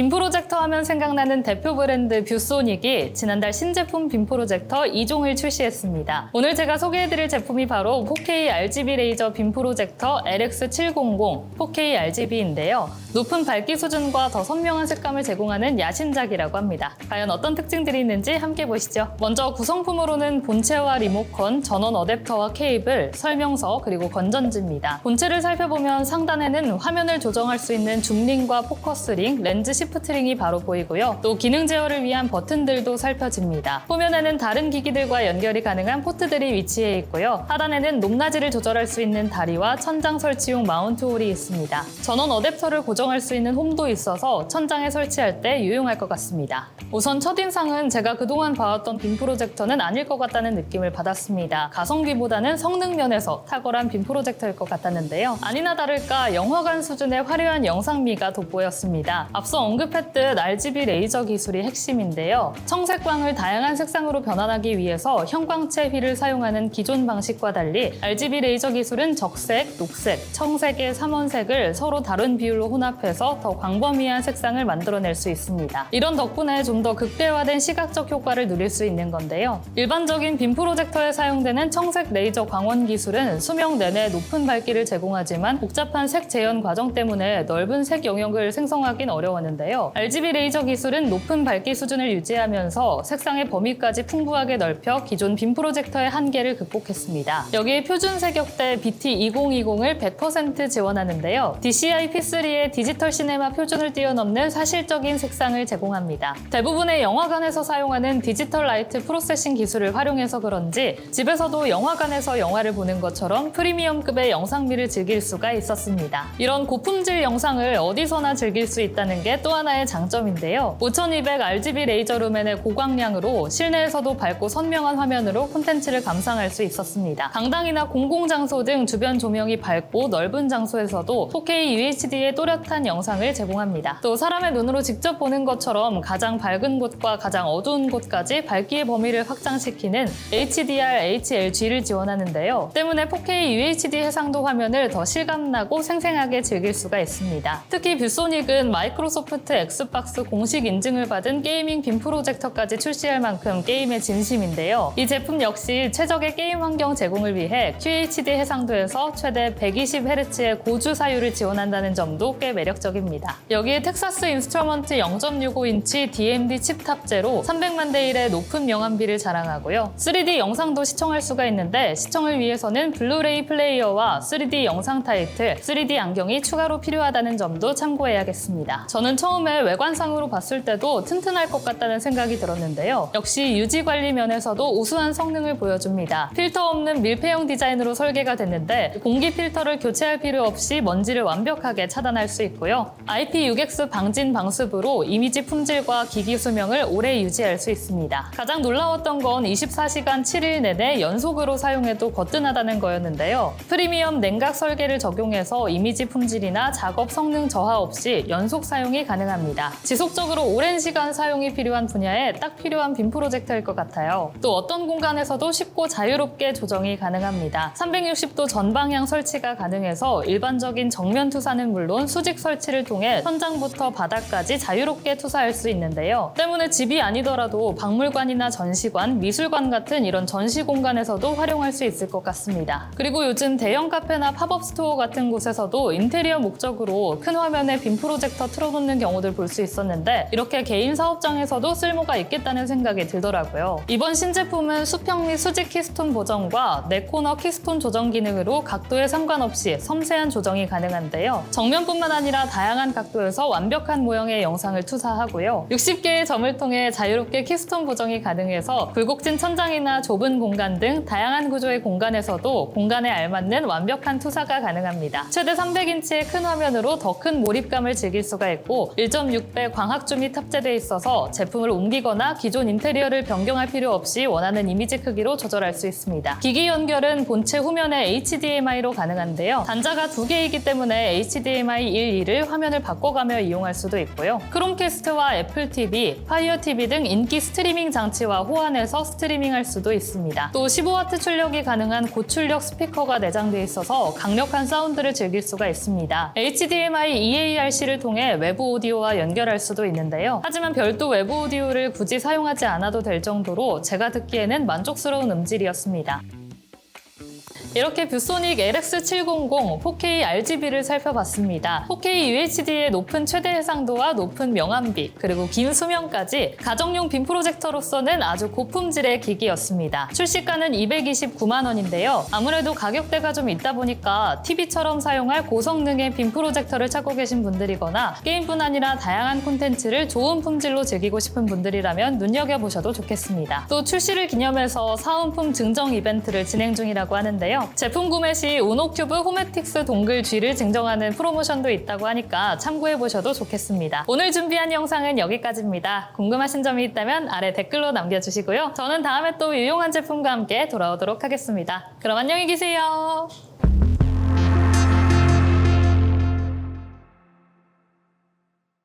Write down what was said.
빔 프로젝터 하면 생각나는 대표 브랜드 뷰소닉이 지난달 신제품 빔 프로젝터 2종을 출시했습니다. 오늘 제가 소개해드릴 제품이 바로 4K RGB 레이저 빔 프로젝터 LX700 4K RGB인데요. 높은 밝기 수준과 더 선명한 색감을 제공하는 야심작이라고 합니다. 과연 어떤 특징들이 있는지 함께 보시죠. 먼저 구성품으로는 본체와 리모컨, 전원 어댑터와 케이블, 설명서, 그리고 건전지입니다. 본체를 살펴보면 상단에는 화면을 조정할 수 있는 줌링과 포커스링, 렌즈 시프트링이 바로 보이고요. 또 기능 제어를 위한 버튼들도 살펴집니다. 후면에는 다른 기기들과 연결이 가능한 포트들이 위치해 있고요. 하단에는 높낮이를 조절할 수 있는 다리와 천장 설치용 마운트 홀이 있습니다. 전원 어댑터를 고정할 수 있는 홈도 있어서 천장에 설치할 때 유용할 것 같습니다. 우선 첫인상은 제가 그동안 봐왔던 빔 프로젝터는 아닐 것 같다는 느낌을 받았습니다. 가성비보다는 성능 면에서 탁월한 빔 프로젝터일 것 같았는데요. 아니나 다를까 영화관 수준의 화려한 영상미가 돋보였습니다. 앞서 언급 했듯 RGB 레이저 기술이 핵심인데요. 청색광을 다양한 색상으로 변환하기 위해서 형광체 휠을 사용하는 기존 방식과 달리 RGB 레이저 기술은 적색, 녹색, 청색의 삼원색을 서로 다른 비율로 혼합해서 더 광범위한 색상을 만들어낼 수 있습니다. 이런 덕분에 좀 더 극대화된 시각적 효과를 누릴 수 있는 건데요. 일반적인 빔 프로젝터에 사용되는 청색 레이저 광원 기술은 수명 내내 높은 밝기를 제공하지만 복잡한 색 재현 과정 때문에 넓은 색 영역을 생성하긴 어려웠는데 요. RGB 레이저 기술은 높은 밝기 수준을 유지하면서 색상의 범위까지 풍부하게 넓혀 기존 빔 프로젝터의 한계를 극복했습니다. 여기에 표준 색역대 BT2020을 100% 지원하는데요. DCI P3의 디지털 시네마 표준을 뛰어넘는 사실적인 색상을 제공합니다. 대부분의 영화관에서 사용하는 디지털 라이트 프로세싱 기술을 활용해서 그런지 집에서도 영화관에서 영화를 보는 것처럼 프리미엄급의 영상미를 즐길 수가 있었습니다. 이런 고품질 영상을 어디서나 즐길 수 있다는 게또 하나의 장점인데요. 5200 RGB 레이저 루멘의 고광량으로 실내에서도 밝고 선명한 화면으로 콘텐츠를 감상할 수 있었습니다. 강당이나 공공장소 등 주변 조명이 밝고 넓은 장소에서도 4K UHD의 또렷한 영상을 제공합니다. 또 사람의 눈으로 직접 보는 것처럼 가장 밝은 곳과 가장 어두운 곳까지 밝기의 범위를 확장시키는 HDR, HLG를 지원하는데요. 때문에 4K UHD 해상도 화면을 더 실감나고 생생하게 즐길 수가 있습니다. 특히 뷰소닉은 마이크로소프트 엑스박스 공식 인증을 받은 게이밍 빔 프로젝터까지 출시할 만큼 게임의 진심인데요. 이 제품 역시 최적의 게임 환경 제공을 위해 QHD 해상도에서 최대 120Hz의 고주 사율을 지원한다는 점도 꽤 매력적입니다. 여기에 텍사스 인스트루먼트 0.65인치 DMD 칩 탑재로 300만 대 1의 높은 명암비를 자랑하고요. 3D 영상도 시청할 수가 있는데 시청을 위해서는 블루레이 플레이어와 3D 영상 타이틀, 3D 안경이 추가로 필요하다는 점도 참고해야겠습니다. 저는 처음 에 외관상으로 봤을 때도 튼튼할 것 같다는 생각이 들었는데요. 역시 유지 관리 면에서도 우수한 성능을 보여줍니다. 필터 없는 밀폐형 디자인으로 설계가 됐는데 공기 필터를 교체할 필요 없이 먼지를 완벽하게 차단할 수 있고요. IP6X 방진 방습으로 이미지 품질과 기기 수명을 오래 유지할 수 있습니다. 가장 놀라웠던 건 24시간 7일 내내 연속으로 사용해도 거뜬하다는 거였는데요. 프리미엄 냉각 설계를 적용해서 이미지 품질이나 작업 성능 저하 없이 연속 사용이 가능합니다. 지속적으로 오랜 시간 사용이 필요한 분야에 딱 필요한 빔 프로젝터일 것 같아요. 또 어떤 공간에서도 쉽고 자유롭게 조정이 가능합니다. 360도 전방향 설치가 가능해서 일반적인 정면 투사는 물론 수직 설치를 통해 천장부터 바닥까지 자유롭게 투사할 수 있는데요. 때문에 집이 아니더라도 박물관이나 전시관, 미술관 같은 이런 전시 공간에서도 활용할 수 있을 것 같습니다. 그리고 요즘 대형 카페나 팝업 스토어 같은 곳에서도 인테리어 목적으로 큰 화면에 빔 프로젝터 틀어놓는 경우 들 볼 수 있었는데 이렇게 개인 사업장에서도 쓸모가 있겠다는 생각이 들더라고요. 이번 신제품은 수평 및 수직 키스톤 보정과 네코너 키스톤 조정 기능으로 각도에 상관없이 섬세한 조정이 가능한데요. 정면뿐만 아니라 다양한 각도에서 완벽한 모형의 영상을 투사하고요. 60개의 점을 통해 자유롭게 키스톤 보정이 가능해서 굴곡진 천장이나 좁은 공간 등 다양한 구조의 공간에서도 공간에 알맞는 완벽한 투사가 가능합니다. 최대 300인치의 큰 화면으로 더 큰 몰입감을 즐길 수가 있고 1.6배 광학줌이 탑재돼 있어서 제품을 옮기거나 기존 인테리어를 변경할 필요 없이 원하는 이미지 크기로 조절할 수 있습니다. 기기 연결은 본체 후면에 HDMI로 가능한데요. 단자가 두 개이기 때문에 HDMI 1, 2를 화면을 바꿔가며 이용할 수도 있고요. 크롬캐스트와 애플 TV, 파이어 TV 등 인기 스트리밍 장치와 호환해서 스트리밍할 수도 있습니다. 또 15W 출력이 가능한 고출력 스피커가 내장돼 있어서 강력한 사운드를 즐길 수가 있습니다. HDMI EARC를 통해 외부 오디오 오디오와 연결할 수도 있는데요. 하지만 별도 외부 오디오를 굳이 사용하지 않아도 될 정도로 제가 듣기에는 만족스러운 음질이었습니다. 이렇게 뷰소닉 LX700 4K RGB를 살펴봤습니다. 4K UHD의 높은 최대 해상도와 높은 명암비, 그리고 긴 수명까지 가정용 빔 프로젝터로서는 아주 고품질의 기기였습니다. 출시가는 229만 원인데요. 아무래도 가격대가 좀 있다 보니까 TV처럼 사용할 고성능의 빔 프로젝터를 찾고 계신 분들이거나 게임뿐 아니라 다양한 콘텐츠를 좋은 품질로 즐기고 싶은 분들이라면 눈여겨보셔도 좋겠습니다. 또 출시를 기념해서 사은품 증정 이벤트를 진행 중이라고 하는데요. 제품 구매 시 우노큐브 호메틱스 동글 G를 증정하는 프로모션도 있다고 하니까 참고해 보셔도 좋겠습니다. 오늘 준비한 영상은 여기까지입니다. 궁금하신 점이 있다면 아래 댓글로 남겨주시고요. 저는 다음에 또 유용한 제품과 함께 돌아오도록 하겠습니다. 그럼 안녕히 계세요.